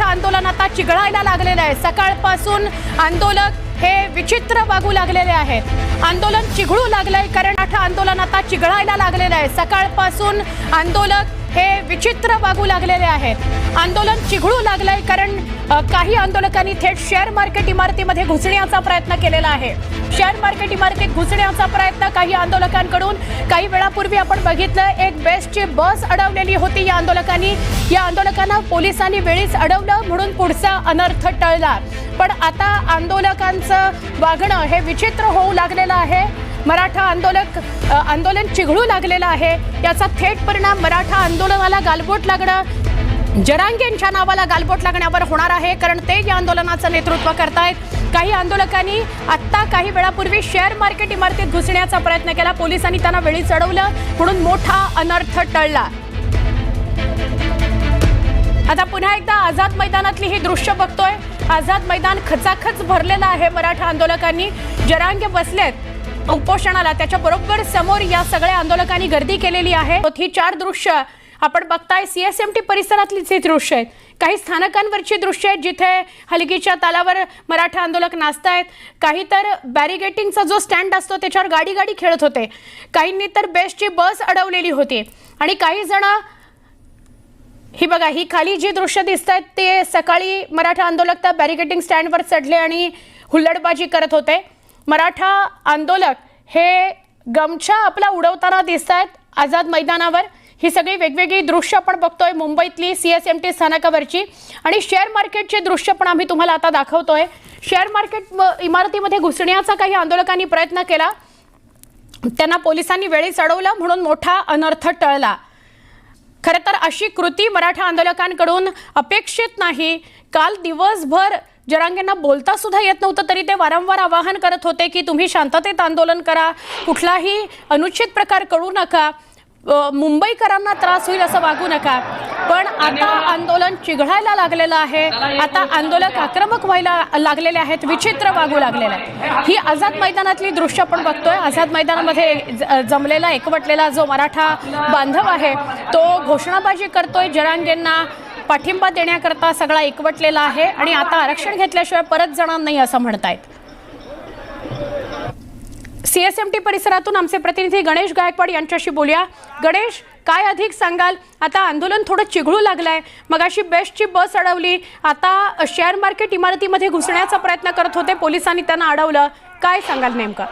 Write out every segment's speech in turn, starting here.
मराठा आंदोलन आता चिघळायला लागलेलं आहे. सकाळपासून आंदोलक हे विचित्र वागू लागलेले आहेत. आंदोलन चिघळू लागलंय कारण मराठा आंदोलन आता चिघळायला लागलेलं आहे. सकाळपासून आंदोलक हे विचित्र वागू लागलेले आहेत. आंदोलन चिघळू लागलंय कारण काही आंदोलकांनी थेट शेअर मार्केट इमारतीमध्ये घुसण्याचा प्रयत्न केलेला आहे. शेअर मार्केट इमारतीत घुसण्याचा प्रयत्न काही आंदोलकांकडून काही वेळापूर्वी आपण बघितलं एक बेस्टची बस अडवलेली होती या आंदोलकांनी. या आंदोलकांना पोलिसांनी वेळीच अडवलं म्हणून पुढचा अनर्थ टळला. पण आता आंदोलकांचं वागणं हे विचित्र होऊ लागलेलं आहे. मराठा आंदोलक आंदोलन चिघळू लागलेलं आहे. याचा थेट परिणाम मराठा आंदोलनाला गालबोट लागणं जरांगेंच्या नावाला गालबोट लागण्यावर होणार आहे कारण ते या आंदोलनाचं नेतृत्व करतायत. काही आंदोलकांनी आत्ता काही वेळापूर्वी शेअर मार्केट इमारतीत घुसण्याचा प्रयत्न केला. पोलिसांनी त्यांना वेळी चढवलं म्हणून मोठा अनर्थ टळला. आता पुन्हा एकदा आझाद मैदानातली ही दृश्य बघतोय. आझाद मैदान खचाखच भरलेलं आहे मराठा आंदोलकांनी. जरांगे बसलेत. उपोषणाला. त्याच्या बरोबर समोर या सगळ्या आंदोलकांनी गर्दी केलेली आहे. ही चार दृश्य आपण बघताय. सीएसएमटी परिसरातली जी दृश्य आहेत. काही स्थानकांवरची दृश्य आहेत जिथे हलगीच्या तालावर मराठा आंदोलक नाचतायत. काही तर बॅरिगेटिंगचा जो स्टँड असतो त्याच्यावर गाडी गाडी खेळत होते. काहींनी तर बेस्टची बस अडवलेली होती. आणि काही जण ही बघा ही खाली जी दृश्य दिसत आहेत ते सकाळी मराठा आंदोलक त्या बॅरिगेटिंग स्टँडवर चढले आणि हुल्लडबाजी करत होते. मराठा आंदोलक हे गमछा आपला उडवताना दिसत आहेत आझाद मैदानावर. ही सगळी वेगवेगळी दृश्य आपण बघतोय मुंबईतली सी एस एम टी स्थानकावरची. आणि शेअर मार्केटचे दृश्य पण आम्ही तुम्हाला आता दाखवतोय. शेअर मार्केट म- इमारतीमध्ये घुसण्याचा काही आंदोलकांनी प्रयत्न केला. त्यांना पोलिसांनी वेळी चढवलं म्हणून मोठा अनर्थ टळला. खरं तर अशी कृती मराठा आंदोलकांकडून अपेक्षित नाही. काल दिवसभर जरांगेंना बोलता सुद्धा येत नव्हतं तरी ते वारंवार आवाहन करत होते की तुम्ही शांततेत आंदोलन करा कुठलाही अनुचित प्रकार करू नका मुंबईकरांना त्रास होईल असं वागू नका. पण आता आंदोलन चिघळायला लागलेलं आहे. आता आंदोलक आक्रमक व्हायला लागलेले आहेत विचित्र वागू लागलेले आहेत. ही आझाद मैदानातली दृश्य आपण बघतोय. आझाद मैदानामध्ये जमलेला एकवटलेला जो मराठा बांधव आहे तो घोषणाबाजी करतोय जरांगेंना. पाठिंबा देण्याकरता सगळा एकवटलेला आहे आणि आता आरक्षण घेतल्याशिवाय परत जाणार नाही असं म्हणतायत. सीएसएमटी परिसरातून आमचे प्रतिनिधी गणेश गायकवाड यांच्याशी बोलूया. गणेश काय अधिक सांगाल? आता आंदोलन थोडं चिघळू लागलंय. मगाशी बेस्टची बस अडवली. आता शेअर मार्केट इमारतीमध्ये घुसण्याचा प्रयत्न करत होते. पोलिसांनी त्यांना अडवलं. काय सांगाल नेमकं?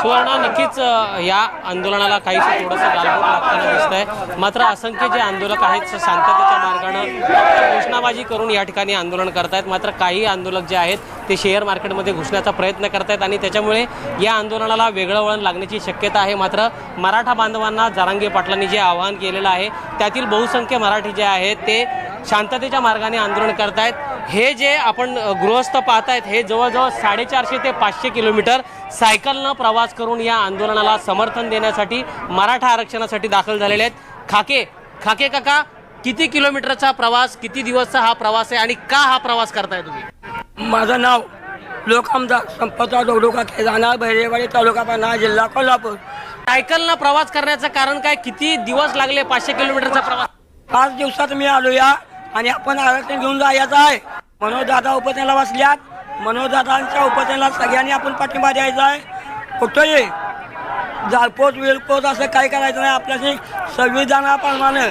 सुवर्णा नक्कीच या आंदोलनाला काहीसं थोडंसं गालबोट लागताना दिसत आहे मात्र असंख्य जे आंदोलक आहेत ते शांततेच्या मार्गानं फक्त घोषणाबाजी करून या ठिकाणी आंदोलन करतायत. मात्र काही आंदोलक जे आहेत ते शेअर मार्केटमध्ये घुसण्याचा प्रयत्न करतायत आणि त्याच्यामुळे या आंदोलनाला वेगळं वळण लागण्याची शक्यता आहे. मात्र मराठा बांधवांना जरांगे पाटलांनी जे आवाहन केलेलं आहे त्यातील बहुसंख्य मराठी जे आहेत ते शांततेच्या मार्गाने आंदोलन करतायत. हे जे आपण गृहस्थ पाहतायत हे जवळजवळ साडेचारशे ते पाचशे किलोमीटर सायकलनं प्रवास करून या आंदोलनाला समर्थन देण्यासाठी मराठा आरक्षणासाठी दाखल झालेले आहेत. खाके खाके काका किती किलोमीटरचा प्रवास किती दिवसचा हा प्रवास आहे आणि का हा प्रवास करताय तुम्ही? माझं नाव लोकामदार संपतराव दौडोका राहणार बहिरेवाडी तालुका पाना जिल्हा कोल्हापूर. सायकलनं प्रवास करण्याचं कारण काय? किती दिवस लागले पाचशे किलोमीटरचा प्रवास? पाच दिवसात मी आलो या आणि आपण आरक्षण घेऊन जायचं आहे. मनोजदादा उपोषणाला बसल्यात मनोजदादांच्या उपोषणाला सगळ्यांनी आपण पाठिंबा द्यायचा आहे. कुठंही जाळपोत विलपोत असं काही करायचं नाही. आपल्याशी संविधानाप्रमाणे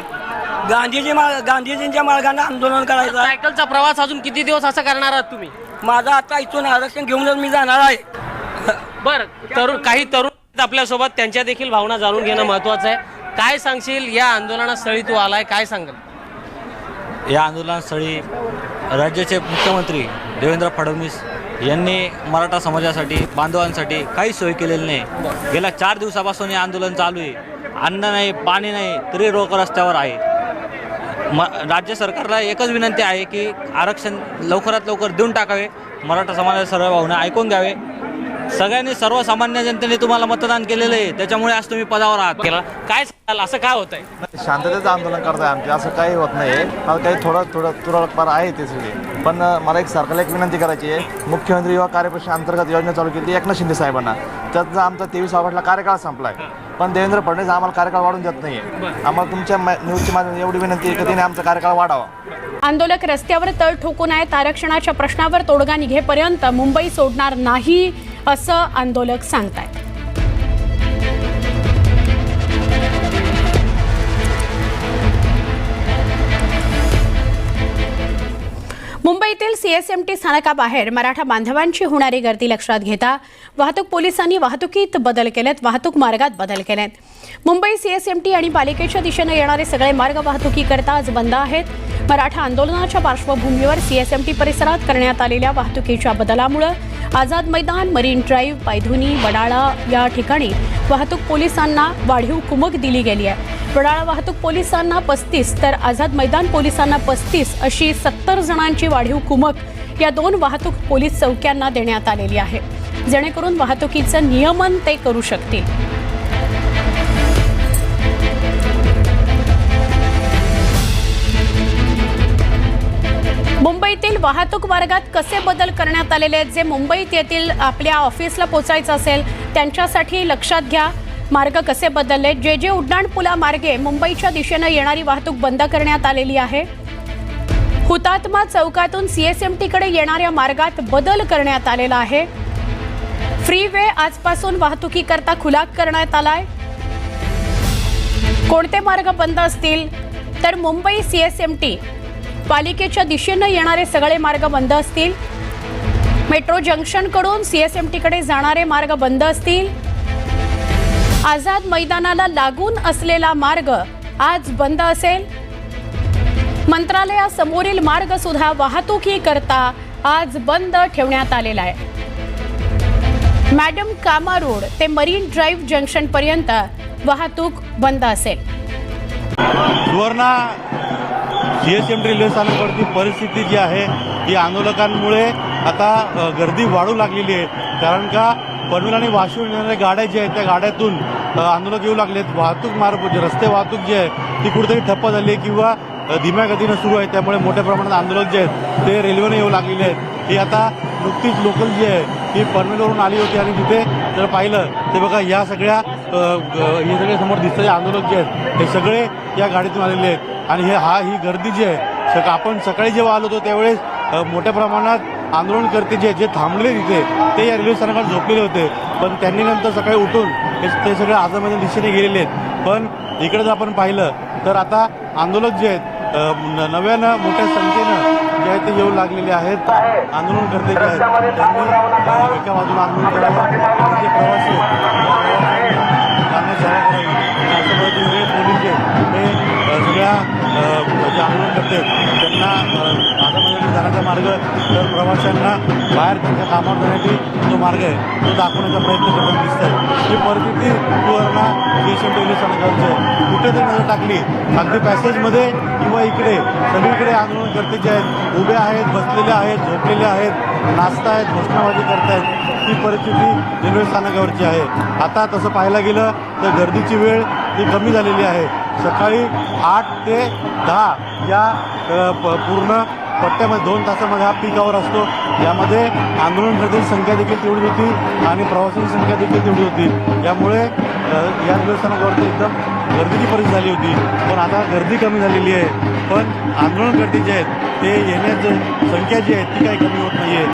गांधीजी मार्ग गांधीजींच्या मार्गाने आंदोलन करायचं आहे. सायकलचा प्रवास अजून किती दिवस असा करणार आहात तुम्ही? माझं आता इथून आरक्षण घेऊनच मी जाणार आहे. बर तरुण काही तरुण आहेत आपल्यासोबत. त्यांच्या देखील भावना जाणून घेणं महत्वाचं आहे. काय सांगशील या आंदोलनास्थळी तू आलाय? काय सांगाल? या आंदोलनास्थळी राज्याचे मुख्यमंत्री देवेंद्र फडणवीस यांनी मराठा समाजासाठी बांधवांसाठी काही सोय केलेली नाही. गेल्या चार दिवसापासून हे आंदोलन चालू आहे. अन्न नाही पाणी नाही तरी रोक रस्त्यावर आहे. म राज्य सरकारला एकच विनंती आहे की आरक्षण लवकरात लवकर देऊन टाकावे. मराठा समाजाच्या सर्व भावना ऐकून घ्यावे. सगळ्यांनी सर्वसामान्य जनतेने तुम्हाला मतदान केलेलं आहे. त्याच्यामुळे आज तुम्ही पदावर आहात. केला. काय सांगाल? असं काय होत आहे शांततेचं आंदोलन करताय आमचे. असं काही होत नाही. मला काही थोडं थोडं तुरळकपार आहे ते सगळे. पण मला एक सरकारला एक विनंती करायची आहे. मुख्यमंत्री युवा कार्यपरिषद अंतर्गत योजना चालू केली एकनाथ शिंदे साहेबांना. त्याचा आमचा तेवीस ऑगस्टला कार्यकाळ संपलाय. पण देवेंद्र फडणवीस आम्हाला कार्यकाळ वाढून देत नाही आम्हाला तुमच्या मा- माध्यमातून एवढी विनंती आहे की तिने आमचा कार्यकाळ वाढावा. आंदोलक रस्त्यावर तळ ठोकून आहेत. आरक्षणाच्या प्रश्नावर तोडगा निघेपर्यंत मुंबई सोडणार नाही. असं आंदोलक सांगतायत. मुंबईतील सीएसएमटी स्थानकाबाहेर मराठा बांधवांची होणारी गर्दी लक्षात घेता वाहतूक पोलिसांनी वाहतुकीत बदल केलेत वाहतूक मार्गात बदल केलेत. मुंबई सीएसएमटी आणि पालिकेच्या दिशेनं येणारे सगळे मार्ग वाहतुकीकरता आज बंद आहेत. मराठा आंदोलनाच्या पार्श्वभूमीवर सीएसएमटी परिसरात करण्यात आलेल्या वाहतुकीच्या बदलामुळं आझाद मैदान मरीन ड्राईव्ह पायधुनी वडाळा या ठिकाणी वाहतूक पोलिसांना वाढीव कुमक दिली गेली आहे. वडाळा वाहतूक पोलिसांना पस्तीस तर आझाद मैदान पोलिसांना पस्तीस अशी सत्तर जणांची वाढीव कुमक या दोन वाहतूक पोलीस चौक्यांना देण्यात आलेली आहे. जेणेकरून वाहतुकीचं नियमन ते करू शकतील. मुंबईतील वाहतूक मार्गात कसे बदल करण्यात आलेले आहेत जे मुंबईत येथील आपल्या ऑफिसला पोचायचं असेल त्यांच्यासाठी लक्षात घ्या. मार्ग कसे बदलले? जे जे उड्डाणपुला मार्गे मुंबईच्या दिशेनं येणारी वाहतूक बंद करण्यात आलेली आहे. हुतात्मा चौकातून सीएसएमटीकडे येणाऱ्या मार्गात बदल करण्यात आलेला आहे. फ्रीवे आजपासून वाहतुकीकरता खुला करण्यात आलाय. कोणते मार्ग बंद असतील? तर मुंबई सीएसएमटी पालिकेच्या दिशेनं येणारे सगळे मार्ग बंद असतील. मेट्रो जंक्शनकडून सीएसएमटीकडे जाणारे मार्ग बंद असतील. आझाद मैदानाला लागून असलेला मार्ग आज बंद असेल. मंत्रालयासमोरील मार्ग सुद्धा वाहतुकीकरता आज बंद ठेवण्यात आलेला आहे. मॅडम कामा रोड ते मरीन ड्राईव्ह जंक्शन पर्यंत वाहतूक बंद असेल. Suvarna C S M railway स्थानकावरती परिस्थिती जी आहे ही आंदोलकांमुळे आता गर्दी वाढू लागलेली आहे. कारण का पनवेल आणि वाशिम येणाऱ्या गाड्या ज्या आहेत त्या गाड्यातून आंदोलक येऊ लागले आहेत वाहतूक मार्ग जे रस्ते वाहतूक जी आहे ती कुठेतरी ठप्प झाली आहे किंवा धीम्या गतीनं सुरू आहे. त्यामुळे मोठ्या प्रमाणात आंदोलक जे आहेत ते रेल्वेने येऊ लागलेले आहेत. ही आता नुकतीच लोकल जी आहे ही पनवेलवरून आली होती आणि तिथे जर पाहिलं ते बघा या सगळ्या हे सगळे समोर दिसणारे आंदोलक जे आहेत हे सगळे या गाडीतून आलेले आहेत. आणि हे हा ही गर्दी जी आहे सक आपण सकाळी जेव्हा आलो होतो त्यावेळेस मोठ्या प्रमाणात आंदोलनकर्ते जे जे थांबले तिथे ते या रेल्वे स्थानकात झोपलेले होते. पण त्यांनी नंतर सकाळी उठून ते सगळे आजामध्ये दिशेने गेलेले आहेत. पण इकडे जर आपण पाहिलं तर आता आंदोलक जे आहेत न- नव्यानं मोठ्या संख्येनं जे आहेत ते येऊ लागलेले आहेत. आंदोलनकर्ते जे आहेत त्यांनी एका बाजूला आंदोलन करावं जे प्रवासी आहेत, त्या प्रवाशांना सेवा करावी आणि अशा पद्धतीने पोलीस जे अ, सगळ्या जे आंदोलन करते त्यांना मार्ग तर प्रवाशांना बाहेर त्यांच्या कामावर जाण्याची जो मार्ग आहे तो दाखवण्याचा प्रयत्न करताना दिसत आहे ही परिस्थिती सुवर्णा स्टेशन रेल्वे स्थानकावरची आहे. कुठेतरी नजर टाकली अगदी पॅसेजमध्ये किंवा इकडे सगळीकडे आंदोलनकर्ते जे आहेत. उभे आहेत बसलेले आहेत झोपलेले आहेत नाचतायत आहेत घोषणाबाजी करतायत. ही परिस्थिती रेल्वे स्थानकावरची आहे. आता तसं पाहायला गेलं तर गर्दीची वेळ ही कमी झालेली आहे. सकाळी आठ ते दहा या प- पूर्ण पट्ट्यामध्ये दोन तासामध्ये हा पिकावर असतो. यामध्ये आंदोलनकर्त्यांची संख्या देखील तेवढी होती आणि प्रवाशांची संख्या देखील तेवढी होती. यामुळे या रेल्वे एकदम गर्दीची परिस्थिती झाली होती. पण आता गर्दी कमी झालेली आहे. पण आंदोलनकर्ते जे आहेत ते येण्याची संख्या जी आहे ती काही कमी होत नाही आहे